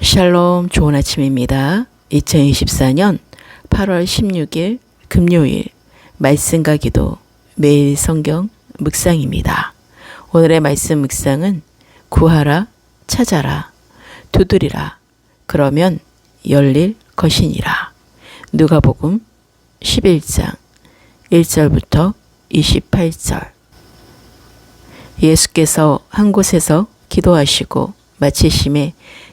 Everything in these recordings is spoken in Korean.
샬롬 좋은 아침입니다. 2024년 8월 16일 금요일 말씀과 기도 매일 성경 묵상입니다. 오늘의 말씀 묵상은 구하라 찾아라 두드리라 그러면 열릴 것이니라. 누가복음 11장 1절부터 28절 예수께서 한 곳에서 기도하시고 마치심에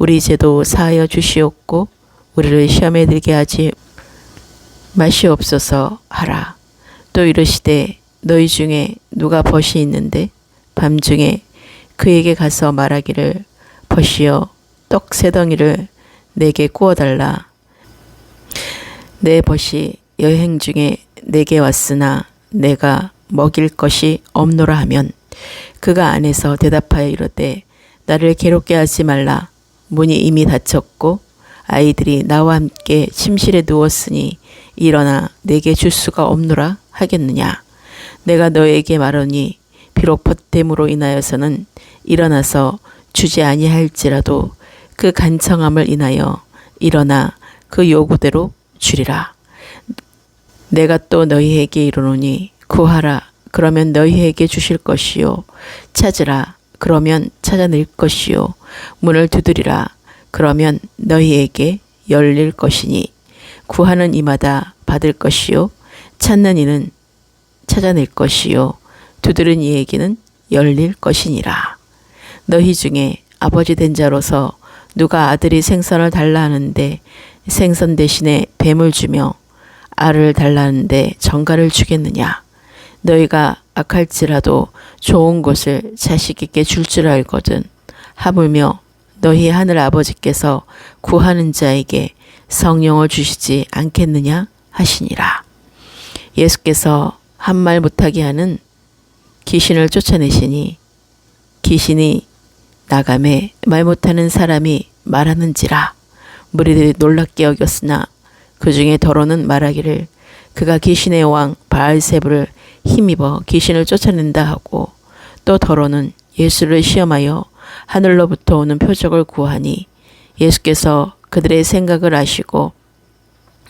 우리 죄도 사하여 주시옵고 우리를 시험에 들게 하지 마시옵소서 하라. 또 이르시되 너희 중에 누가 벗이 있는데 밤중에 그에게 가서 말하기를 벗이여 떡 세 덩이를 내게 구워달라. 내 벗이 여행 중에 내게 왔으나 내가 먹일 것이 없노라 하면 그가 안에서 대답하여 이르되 나를 괴롭게 하지 말라. 문이 이미 닫혔고 아이들이 나와 함께 침실에 누웠으니 일어나 내게 줄 수가 없노라 하겠느냐. 내가 너에게 말하니 비록 벗됨으로 인하여서는 일어나서 주지 아니할지라도 그 간청함을 인하여 일어나 그 요구대로 주리라. 내가 또 너희에게 이르노니 구하라 그러면 너희에게 주실 것이요 찾으라 그러면 찾아낼 것이요. 문을 두드리라. 그러면 너희에게 열릴 것이니 구하는 이마다 받을 것이요. 찾는 이는 찾아낼 것이요. 두드린 이에게는 열릴 것이니라. 너희 중에 아버지 된 자로서 누가 아들이 생선을 달라 하는데 생선 대신에 뱀을 주며 알을 달라 하는데 정가를 주겠느냐? 너희가 악할지라도 좋은 것을 자식에게 줄 줄 알거든 하물며 너희 하늘 아버지께서 구하는 자에게 성령을 주시지 않겠느냐 하시니라. 예수께서 한 말 못하게 하는 귀신을 쫓아내시니 귀신이 나감에 말 못하는 사람이 말하는지라 무리들이 놀랍게 여겼으나 그 중에 더러는 말하기를 그가 귀신의 왕 바알세부를 힘입어 귀신을 쫓아낸다 하고 또 더러는 예수를 시험하여 하늘로부터 오는 표적을 구하니 예수께서 그들의 생각을 아시고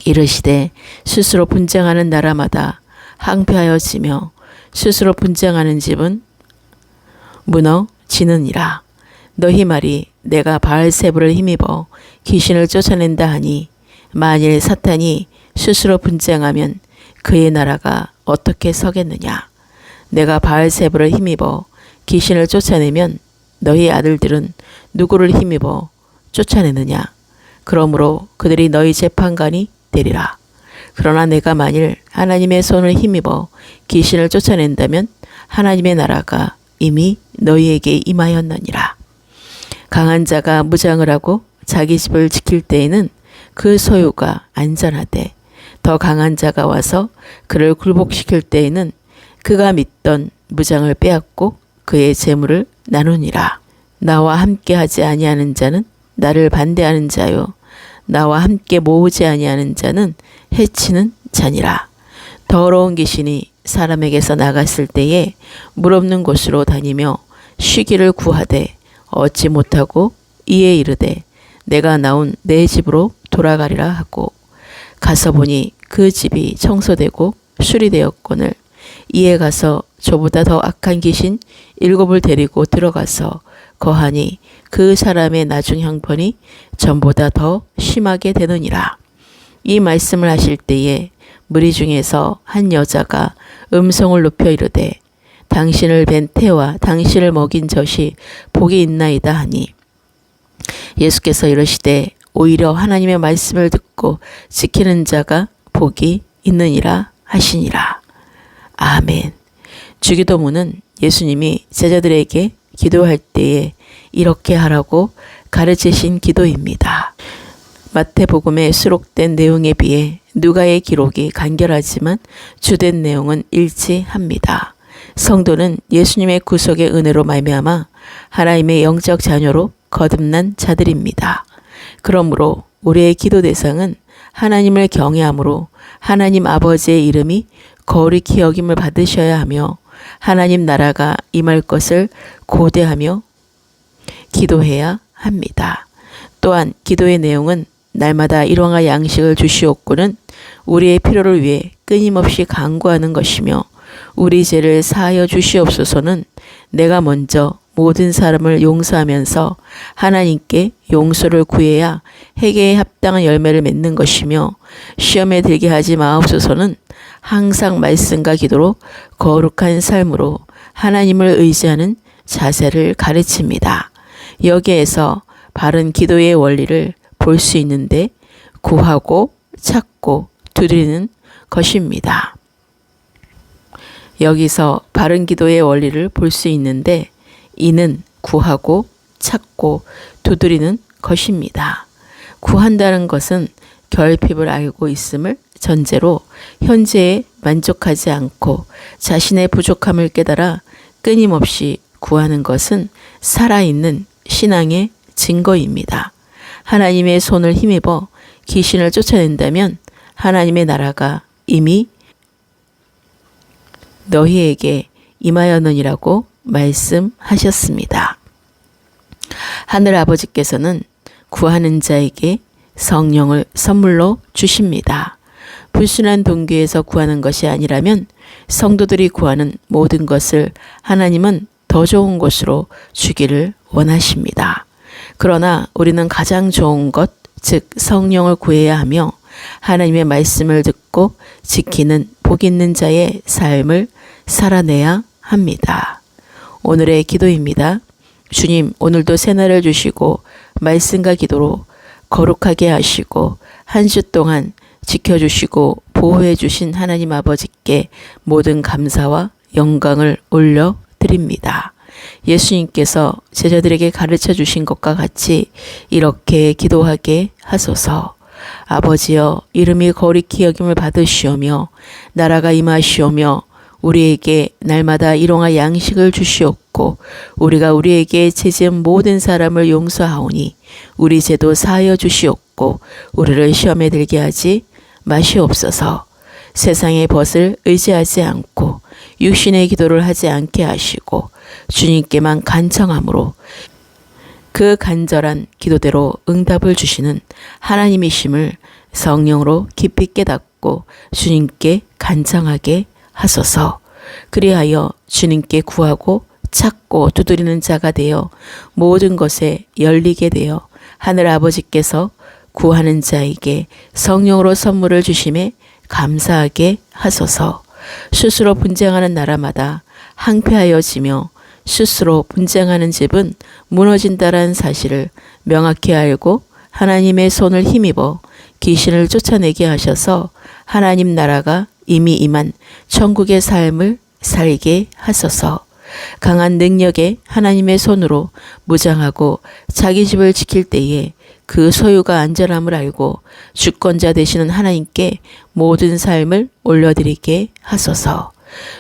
이르시되 스스로 분쟁하는 나라마다 항폐하여지며 스스로 분쟁하는 집은 무너지느니라. 너희 말이 내가 바알세부를 힘입어 귀신을 쫓아낸다 하니 만일 사탄이 스스로 분쟁하면 그의 나라가 어떻게 서겠느냐. 내가 바알세부를 힘입어 귀신을 쫓아내면 너희 아들들은 누구를 힘입어 쫓아내느냐. 그러므로 그들이 너희 재판관이 되리라. 그러나 내가 만일 하나님의 손을 힘입어 귀신을 쫓아낸다면 하나님의 나라가 이미 너희에게 임하였느니라. 강한 자가 무장을 하고 자기 집을 지킬 때에는 그 소유가 안전하되 더 강한 자가 와서 그를 굴복시킬 때에는 그가 믿던 무장을 빼앗고 그의 재물을 나누니라. 나와 함께 하지 아니하는 자는 나를 반대하는 자요. 나와 함께 모으지 아니하는 자는 해치는 자니라. 더러운 귀신이 사람에게서 나갔을 때에 물 없는 곳으로 다니며 쉬기를 구하되 얻지 못하고 이에 이르되 내가 나온 내 집으로 돌아가리라 하고 가서 보니 그 집이 청소되고 수리되었거늘 이에 가서 저보다 더 악한 귀신 일곱을 데리고 들어가서 거하니 그 사람의 나중 형편이 전보다 더 심하게 되느니라. 이 말씀을 하실 때에 무리 중에서 한 여자가 음성을 높여 이르되 당신을 뵌 태와 당신을 먹인 젖이 복이 있나이다 하니 예수께서 이르시되 오히려 하나님의 말씀을 듣고 지키는 자가 복이 있느니라 하시니라. 아멘. 주기도문은 예수님이 제자들에게 기도할 때에 이렇게 하라고 가르치신 기도입니다. 마태복음에 수록된 내용에 비해 누가의 기록이 간결하지만 주된 내용은 일치합니다. 성도는 예수님의 구속의 은혜로 말미암아 하나님의 영적 자녀로 거듭난 자들입니다. 그러므로 우리의 기도 대상은 하나님을 경외함으로 하나님 아버지의 이름이 거룩히 여김을 받으셔야 하며 하나님 나라가 임할 것을 고대하며 기도해야 합니다. 또한 기도의 내용은 날마다 일용할 양식을 주시옵고는 우리의 필요를 위해 끊임없이 간구하는 것이며 우리 죄를 사하여 주시옵소서는 내가 먼저 모든 사람을 용서하면서 하나님께 용서를 구해야 회개에 합당한 열매를 맺는 것이며 시험에 들게 하지 마옵소서는 항상 말씀과 기도로 거룩한 삶으로 하나님을 의지하는 자세를 가르칩니다. 여기에서 바른 기도의 원리를 볼 수 있는데 구하고 찾고 두드리는 것입니다. 여기서 바른 기도의 원리를 볼 수 있는데 이는 구하고 찾고 두드리는 것입니다. 구한다는 것은 결핍을 알고 있음을 전제로 현재에 만족하지 않고 자신의 부족함을 깨달아 끊임없이 구하는 것은 살아있는 신앙의 증거입니다. 하나님의 손을 힘입어 귀신을 쫓아낸다면 하나님의 나라가 이미 너희에게 임하였느니라고 말씀하셨습니다. 하늘 아버지께서는 구하는 자에게 성령을 선물로 주십니다. 불순한 동기에서 구하는 것이 아니라면 성도들이 구하는 모든 것을 하나님은 더 좋은 것으로 주기를 원하십니다. 그러나 우리는 가장 좋은 것, 즉 성령을 구해야 하며 하나님의 말씀을 듣고 지키는 복 있는 자의 삶을 살아내야 합니다. 오늘의 기도입니다. 주님, 오늘도 새날을 주시고 말씀과 기도로 거룩하게 하시고 한 주 동안 지켜주시고 보호해 주신 하나님 아버지께 모든 감사와 영광을 올려 드립니다. 예수님께서 제자들에게 가르쳐 주신 것과 같이 이렇게 기도하게 하소서. 아버지여 이름이 거룩히 여김을 받으시오며 나라가 임하시오며 우리에게 날마다 일용할 양식을 주시옵고 우리가 우리에게 죄지은 모든 사람을 용서하오니 우리 죄도 사하여 주시옵고 우리를 시험에 들게 하지 마시옵소서. 세상의 벗을 의지하지 않고 육신의 기도를 하지 않게 하시고 주님께만 간청함으로 그 간절한 기도대로 응답을 주시는 하나님이심을 성령으로 깊이 깨닫고 주님께 간청하게 하소서. 그리하여 주님께 구하고 찾고 두드리는 자가 되어 모든 것에 열리게 되어 하늘 아버지께서 구하는 자에게 성령으로 선물을 주심에 감사하게 하소서. 스스로 분쟁하는 나라마다 항폐하여지며 스스로 분쟁하는 집은 무너진다라는 사실을 명확히 알고 하나님의 손을 힘입어 귀신을 쫓아내게 하셔서 하나님 나라가 이미 임한 천국의 삶을 살게 하소서. 강한 능력에 하나님의 손으로 무장하고 자기 집을 지킬 때에 그 소유가 안전함을 알고 주권자 되시는 하나님께 모든 삶을 올려드리게 하소서.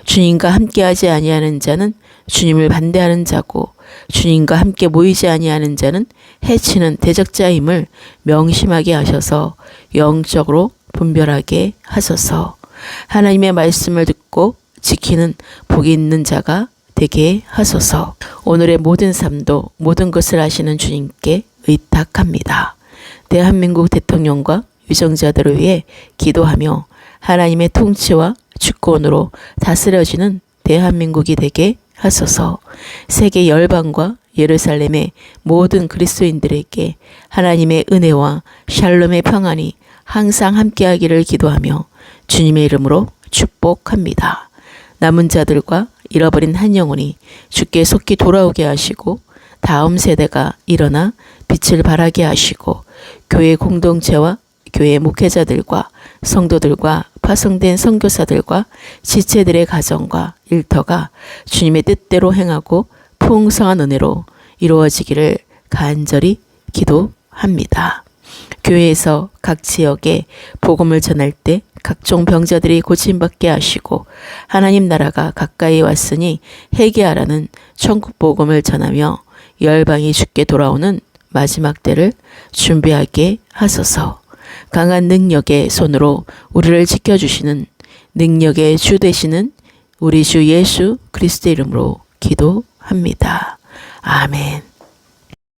주님과 함께하지 아니하는 자는 주님을 반대하는 자고 주님과 함께 모이지 아니하는 자는 해치는 대적자임을 명심하게 하셔서 영적으로 분별하게 하소서. 하나님의 말씀을 듣고 지키는 복이 있는 자가 되게 하소서. 오늘의 모든 삶도 모든 것을 아시는 주님께 의탁합니다. 대한민국 대통령과 위정자들을 위해 기도하며 하나님의 통치와 주권으로 다스려지는 대한민국이 되게 하소서. 세계 열방과 예루살렘의 모든 그리스도인들에게 하나님의 은혜와 샬롬의 평안이 항상 함께하기를 기도하며 주님의 이름으로 축복합니다. 남은 자들과 잃어버린 한 영혼이 주께 속히 돌아오게 하시고 다음 세대가 일어나 빛을 발하게 하시고 교회 공동체와 교회 목회자들과 성도들과 파송된 선교사들과 지체들의 가정과 일터가 주님의 뜻대로 행하고 풍성한 은혜로 이루어지기를 간절히 기도합니다. 교회에서 각 지역에 복음을 전할 때 각종 병자들이 고침받게 하시고 하나님 나라가 가까이 왔으니 회개하라는 천국 복음을 전하며 열방이 죽게 돌아오는 마지막 때를 준비하게 하소서. 강한 능력의 손으로 우리를 지켜주시는 능력의 주 되시는 우리 주 예수 그리스도 이름으로 기도합니다. 아멘.